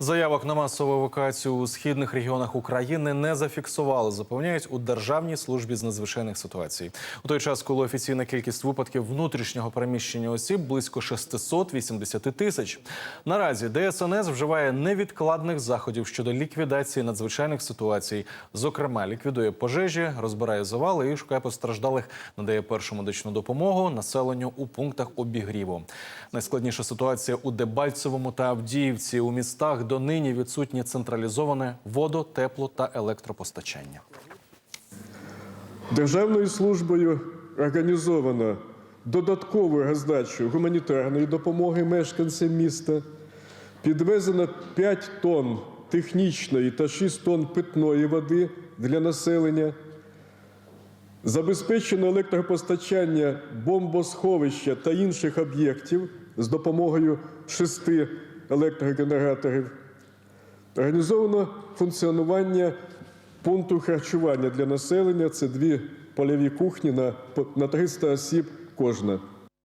Заявок на масову евакуацію у східних регіонах України не зафіксували, запевняють у Державній службі з надзвичайних ситуацій. У той час, коли офіційна кількість випадків внутрішнього переміщення осіб близько 680 тисяч. Наразі ДСНС вживає невідкладних заходів щодо ліквідації надзвичайних ситуацій. Зокрема, ліквідує пожежі, розбирає завали і шукає постраждалих, надає першу медичну допомогу населенню у пунктах обігріву. Найскладніша ситуація у Дебальцевому та Авдіївці. У містах донині відсутнє централізоване водо, тепло та електропостачання. Державною службою організовано додаткову роздачу гуманітарної допомоги мешканцям міста, підвезено 5 тонн технічної та 6 тонн питної води для населення, забезпечено електропостачання бомбосховища та інших об'єктів з допомогою шести електрогенераторів. Організовано функціонування пункту харчування для населення. Це дві польові кухні на, по- на 300 осіб кожна.